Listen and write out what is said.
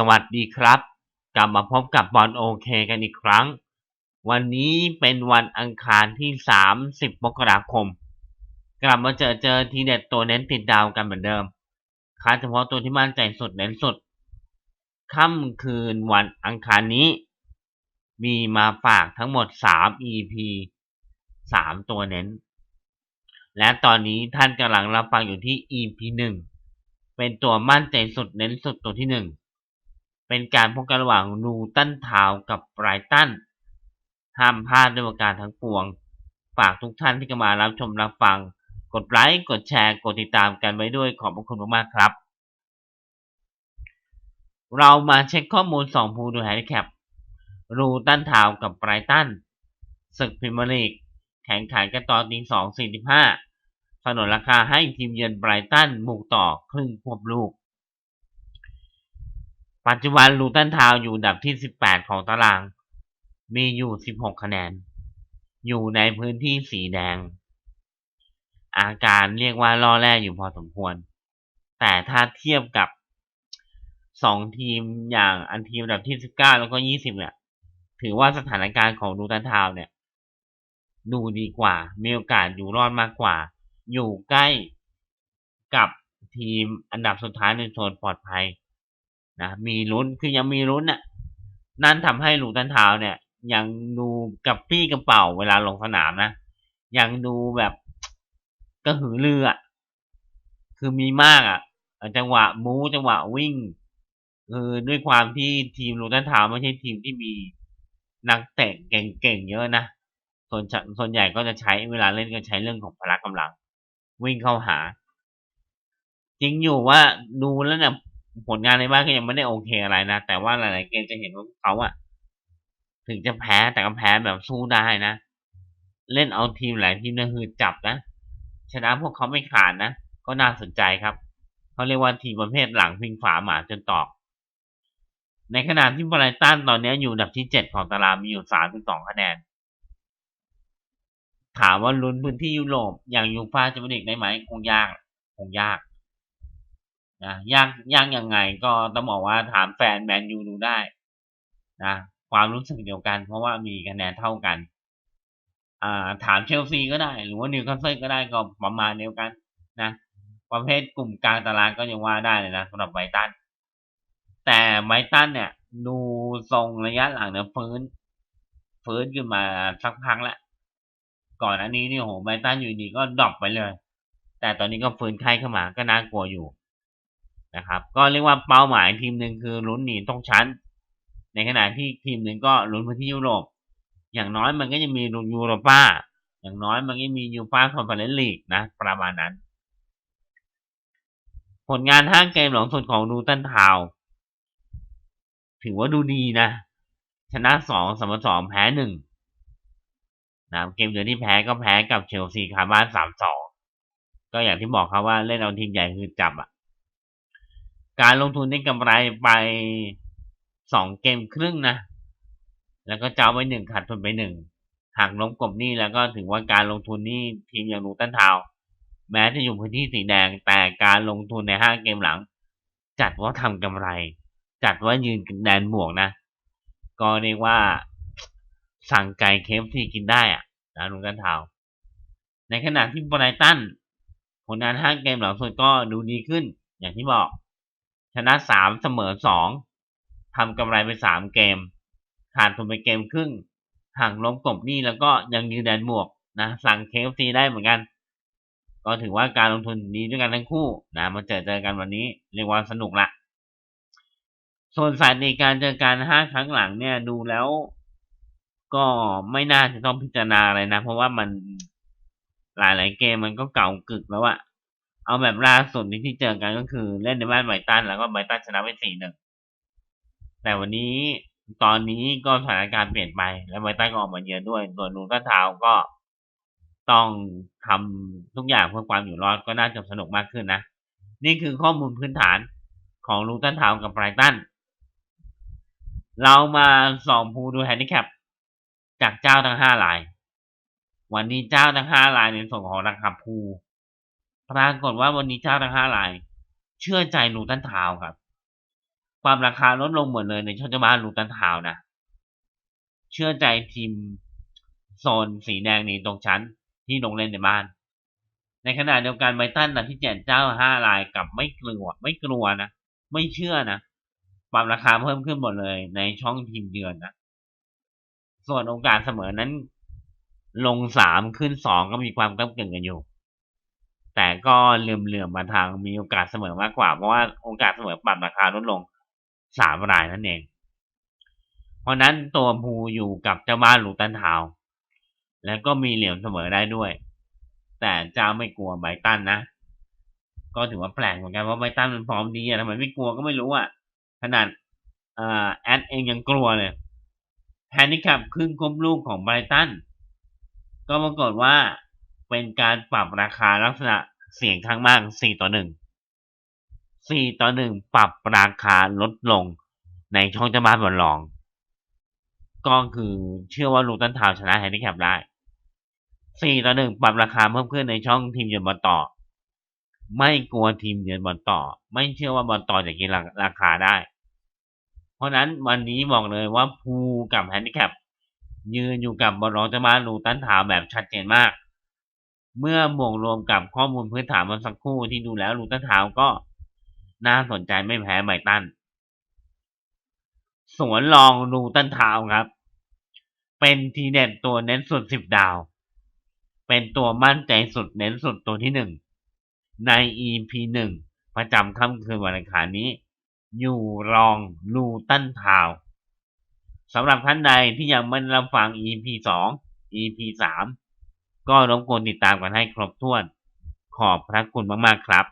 สวัสดีครับ กลับมาพบกับบอลโอเคกันอีกครั้ง วันนี้เป็นวันอังคารที่ 30 มกราคม กลับมาเจอเจอทีเด็ดตัวเน้นติดดาวกันเหมือนเดิมคัดเฉพาะตัวที่มั่นใจสุดเน้นสุดค่ำคืนวันอังคารนี้ มีมาฝากทั้งหมด 3 EP 3 ตัวเน้น และตอนนี้ท่านกำลังรับฟังอยู่ที่ EP 1 เป็นตัวมั่นใจสุดเน้นสุดตัวที่ 1 เป็นการพบกันระหว่างนูตันทาวกับไบรตันห้ามพลาดด้วยประการทั้งปวง ฝากทุกท่านที่กำลังรับชมรับฟัง กดไลค์ กดแชร์ กดติดตามกันไว้ด้วยขอบพระคุณมากๆครับ เรามาเช็คข้อมูล 2 ภูดูแฮนดิแคปรูตันทาวกับไบรตันศึกพรีเมียร์ลีกแข่งขันกันตอนตี2.45สนนราคาให้ทีมเยือนไบรตันบุกต่อครึ่งควบลูก ปัจจุบันลูตันทาวอยู่อันดับที่ 18 ของตาราง มีอยู่ 16 คะแนน อยู่ในพื้นที่สีแดง อาการเรียกว่าล่อแร่อยู่พอสมควร แต่ถ้าเทียบกับสองทีมอย่างอันทีมอันดับที่ 19 แล้วก็ 20 เนี่ย ถือว่าสถานการณ์ของลูตันทาวเนี่ย ดูดีกว่า มีโอกาสอยู่รอดมากกว่า อยู่ใกล้กับทีมอันดับสุดท้ายในโซนปลอดภัย นะมีลุ้นคือยังมีลุ้นน่ะ นั่นทำให้ลูตันทาเนี่ย ยังดูกับปี้กระเป๋าเวลาลงสนามนะยังดูแบบกระหือรืออะคือมีมากอะจังหวะมูจังหวะวิ่งคือด้วยความที่ทีมลูตันทาวไม่ใช่ทีมที่มีนักเตะเก่งๆเยอะนะส่วนส่วนใหญ่ก็จะใช้เวลาเล่นก็ใช้เรื่องของพละกำลัง วิ่งเข้าหา จริงอยู่ว่าดูแล้วเนี่ย ผลงานในบ้านก็ยังไม่ได้โอเคอะไรนะ แต่ว่าหลายๆเกมจะเห็นว่าเขาอะถึงจะแพ้แต่ก็แพ้แบบสู้ได้นะ เล่นเอาทีมหลายทีมเนี่ยคือจับนะชนะพวกเขาไม่ขาดนะ ก็น่าสนใจครับเขาเรียกว่าทีมประเภทหลังพิงฝาหมาจนตอก ในขณะที่บรายตันตอนนี้อยู่อันดับที่เจ็ดของตารางมีอยู่สามสิบสองคะแนน ถามว่าลุ้นพื้นที่ยุโรปอย่างยูฟ่าจะเป็นอีกได้ไหมคงยาก คงยาก นะยากยากยังไงก็ต้องบอกว่าถามแฟนแมนยูดูได้นะความรู้สึกเดียวกัน เพราะว่ามีคะแนนเท่ากัน อ่า ถามเชลซีก็ได้ หรือว่านิวคาสเซิลก็ได้ก็ประมาณเดียวกัน นะประเภทกลุ่มกลางตารางก็ยังว่าได้เลยนะสำหรับไบตัน แต่ไบตันเนี่ย ดูทรงระยะหลังเนี่ยฟื้น ฟื้นขึ้นมาสักพักแล้วก่อนอันนี้นี่โหไบตันอยู่ดีก็ดรอปไปเลย แต่ตอนนี้ก็ฟื้นไข้เข้ามาก็น่ากลัวอยู่ นะครับ ก็เรียกว่าเป้าหมายทีมหนึ่งคือลุ้นหนีตกชั้น ในขณะที่ทีมหนึ่งก็ลุ้นพื้นที่ยุโรป อย่างน้อยมันก็จะมีลงยูโรป้าอย่างน้อยมันก็มียูฟ่าคอนเฟอเรนซ์ลีกนะ ประมาณนั้น ผลงานห้าเกมหลังสุดของดูตันทาวถือว่าดูดีนะ ชนะสองสมสองแพ้หนึ่งนะเกมเดียวที่แพ้ก็แพ้กับเชลซีคาบ้านสามสองก็อย่างที่บอกครับว่าเล่นเอาทีมใหญ่คือจับอะ การลงทุนได้กำไรไปสองเกมครึ่งนะ แล้วก็เจ้าไว้หนึ่งขาดทุนไปหนึ่งหากล้มกบนี่แล้วก็ถือว่าการลงทุนนี่ทีมอย่างลูตันทาว แม้จะอยู่พื้นที่สีแดงแต่การลงทุนในห้าเกมหลัง จัดว่าทำกำไร จัดว่ายืนแดนบวกนะ ก็เรียกว่าสั่งไก่เคฟที่กินได้อะนะลูตันทาว ในขณะที่บรายตันผลงานห้าเกมหลังสุดก็ดูดีขึ้นอย่างที่บอก ชนะสามเสมอสองทำกำไรไปสามเกม ขาดทุนไปเกมครึ่งห่างล้มกบนี่แล้วก็ยังยืนแดนบวกนะสั่งเคฟซีได้เหมือนกัน ก็ถือว่าการลงทุนดีด้วยกันทั้งคู่นะมาเจอเจอกันวันนี้เรียกว่าสนุกละส่วนสายในการเจอกันห้าครั้งหลังเนี่ยดูแล้ว ก็ไม่น่าจะต้องพิจารณาอะไรนะ เพราะว่ามันหลายๆเกมมันก็เก่ากึกแล้วอะ เอาแบบล่าสุดที่เจอกันก็คือเล่นในบ้านไบตันแล้วก็ไบตันชนะไปสี่หนึ่งแต่วันนี้ตอนนี้ก็สถานการณ์เปลี่ยนไป แล้วไบตันก็ออกมาเยือนด้วยส่วนนูนก็เท้าก็ต้องทำทุกอย่างเพื่อความอยู่รอดก็น่าจะสนุกมากขึ้นนะ นี่คือข้อมูลพื้นฐานของลูตันทาวกับไบรตัน เรามาส่องภูดูแฮนดิแคปจากเจ้าทั้งห้าราย วันนี้เจ้าทั้งห้ารายในส่วนของราคาภู ปรากฏว่าวันนี้เจ้าทั้งห้าราย เชื่อใจลูตันทาวครับเปรับราคาลดลงหมดเลยในช่องจบ้านลูตันทาวนะ เชื่อใจทีมโซนสีแดงนี้ตรงชั้นที่ลงเล่นในบ้าน ในขณะเดียวกันไบตันนะที่แจกเจ้าห้ารายกลับไม่กลัว ไม่กลัวนะ ไม่เชื่อนะปรับราคาเพิ่มขึ้นหมดเลย ในช่องทีมเยือนนะ ส่วนโอกาสเสมอนั้น ลงสามขึ้นสองก็มีความก้ากึ่งกันอยู่ แต่ก็เหลื่อมๆมาทางมีโอกาสเสมอมากกว่า เพราะว่าโอกาสเสมอปรับราคาลดลงสามรายนั่นเอง เพราะนั้นตัวภูอยู่กับเจ้าบ้านลูตันทาว แล้วก็มีเหลี่ยมเสมอได้ด้วย แต่เจ้าไม่กลัวไบตันนะ ก็ถือว่าแปลกเหมือนกันว่าไบตันมันฟอร์มดีอะทำไมไม่กลัวก็ไม่รู้อะขนาดเออแอดเองยังกลัวเลยแฮนดิแคปครึ่งครบลูกของไบตันก็ปรากฏว่า เป็นการปรับราคาลักษณะเสียงข้างมาก 4 ต่อ 1 4 ต่อ 1 ปรับราคาลดลงในช่องเจ้าบ้านบอลลอง ก็คือเชื่อว่าลูตันทาวชนะแฮนดิแคปได้ 4 ต่อ 1 ปรับราคาเพิ่มขึ้นในช่องทีมเยือนบอลต่อ ไม่กลัวทีมเยือนบอลต่อ ไม่เชื่อว่าบอลต่อจะกินราคาได้ เพราะนั้นวันนี้บอกเลยว่าภูกับแฮนดิแคปยืนอยู่กับบอลรองเจ้าบ้านลูตันทาวแบบชัดเจนมาก เมื่อบวกรวมกับข้อมูลพื้นฐานเมื่อสักครู่ที่ดูแล้วลูตันทาวก็น่าสนใจไม่แพ้ไบตัน สวนรองลูตันทาวครับ เป็นทีเด็ดตัวเน้นสุดสิบดาว เป็นตัวมั่นใจสุดเน้นสุดตัวที่หนึ่งใน EP หนึ่งประจำค่ำคืนวันอังคารนี้ อยู่รองลูตันทาวสำหรับท่านใดที่ยังไม่รับฟัง EP สอง EP สาม ก็รบกวนติดตามกันให้ครบถ้วน ขอบพระคุณมากๆครับ